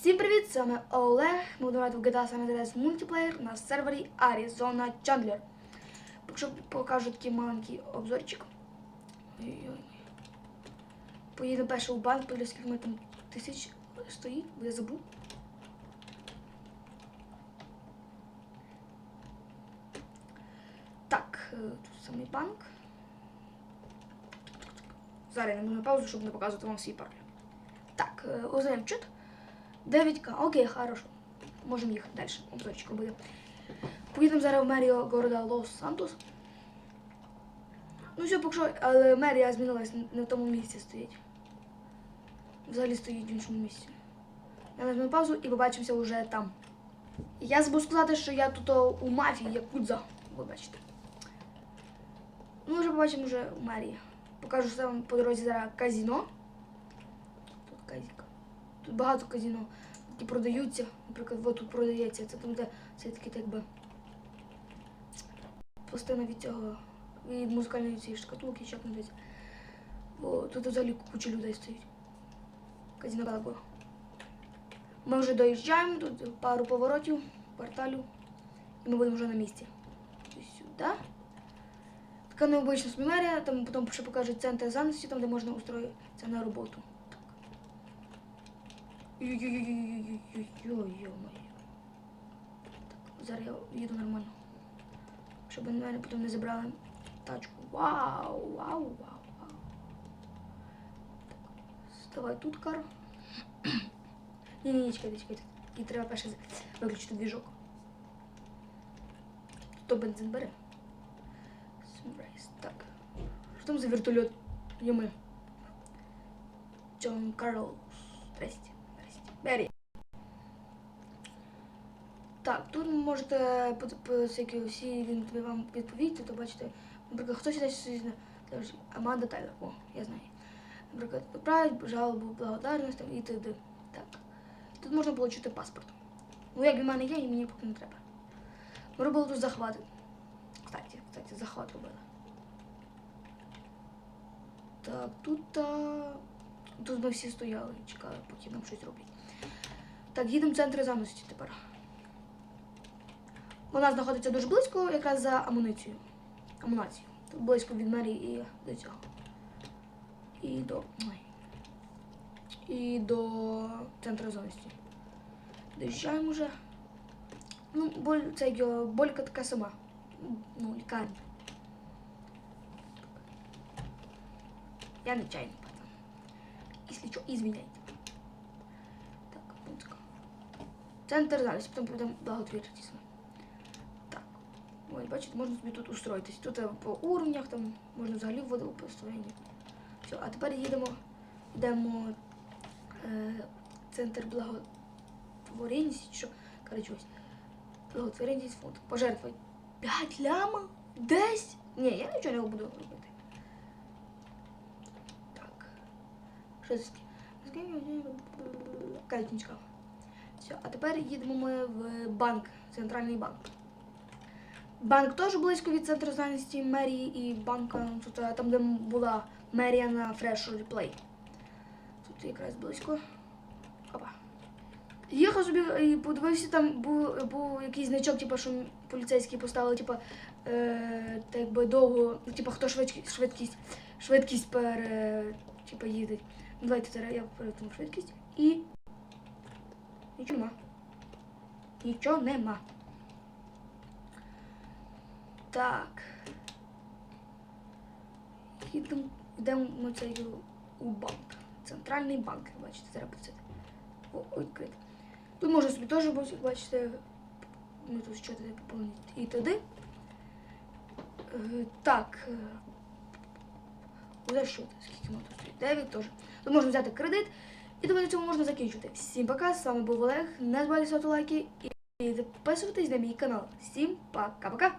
Всім привіт! З вами Олег. Ми будемо грати в GTA San Andreas мультиплеєр на сервері Arizona Chandler. Якщо покажу такий маленький обзорчик. Ой-ой-ой. Перше у банк, подивлюсь, скільки ми там тисяч стоїть, бо я забув. Так, е, тут самий банк. Зараз я не на паузу, щоб не показувати вам свій пароль. Так, е, узнаємо чит. 9К. Окей, хорошо. Можемо їхати далі. Обзорчик робити. Поїдемо зараз в мерію города Лос-Сантос. Ну все, поки що, але мерія змінилась, не в тому місці стоїть. Взагалі стоїть в іншому місці. Я нажму паузу і побачимося вже там. Я забув сказати, що я тут у мафії, як Кудза. Ви бачите. Ну, вже побачимо вже у мерії. Покажу що вам по дорозі зараз казіно. Тут багато казіно, які продаються. Наприклад, от тут продається. Це там, де це таки так би. Пластина від цього, від музикальної цієї шкатулки, чи як називається. Бо тут взагалі куча людей стоїть. Казіно Балагуа. Ми вже доїжджаємо, тут пару поворотів, кварталів, і ми будемо вже на місці. Сюди. Така необична смімерія, там потім ще покажуть центр зайнятості, там де можна устроїтися на роботу. Так. Ой-ой-ой-ой-ой-ой-ой-ой-ой. Так, зараз я їду нормально. Щоб мене потім не забрали тачку. Вау, вау, вау, вау. Так, ставай тут, Кар. Ні, ні, ні, чекайте. І треба перше виключити двіжок. Хто бензин бере? Sunrise. Так. Що там за вертольот? Йоми. Джон Карлос. Здрасте. Бері. Так, тут ви можете по всякі всі він тобі вам відповісти, то бачите, наприклад, хто сюди сюди Аманда Тайлер. О, я знаю. Наприклад, відправить жалобу, благодарність і т.д. Так. Тут можна отримати паспорт. Ну, як в мене є, і мені поки не треба. Ми робили тут захвати. Кстати, кстати, захват робили. Так, тут, а... тут ми всі стояли і чекали, поки нам щось роблять. Так, їдемо в центр зайнятості тепер. Вона знаходиться дуже близько якраз за амуніцією. Амунацію. Тут близько від мерії і до цього. І до. Ой. І до центру зайнятості. Доїжджаємо вже. Ну, боль, це болька така сама. Ну, лікарня. Я нечаянно, пацан. Если что, извиняйте. Так, музыка. Центр зараз, потім будемо благотворитися. Так. Ось, бачите, можна собі тут устроїтись. Тут е, по уровнях, там можна взагалі вводити построєння. Все, а тепер їдемо, йдемо е, центр благотворенність, що, коротше, ось. Благотворенність фонд. Пожертвуй. 5 ляма? Десь? Ні, я нічого не буду робити. Так. Що це. Все, а тепер їдемо ми в банк, центральний банк. Банк теж близько від центру зайнятості мерії і банка, тут, е, там, де була мерія на Fresh Replay. Тут якраз близько. Опа. Їхав собі і подивився, там був, був якийсь значок, типу, що поліцейські поставили, типу, е, так якби довго, типу, хто швидкість, швидкість, швидкість типу, їде. Давайте зараз я перетину швидкість і. Нічого нема. Нічого нема. Так. Їдемо, йдемо ми цей у банк. Центральний банк, бачите, зараз. О, відкрити. Тут можна собі теж бачите, ми тут що туди поповнити і туди. Е, Так. За що? Скільки ми тут стоїть? 9 теж. То можна взяти кредит. І тому на цьому можна закінчити. Всім пока, з вами був Олег. Не забувайте ставити лайки і підписуватись на мій канал. Всім пока-пока!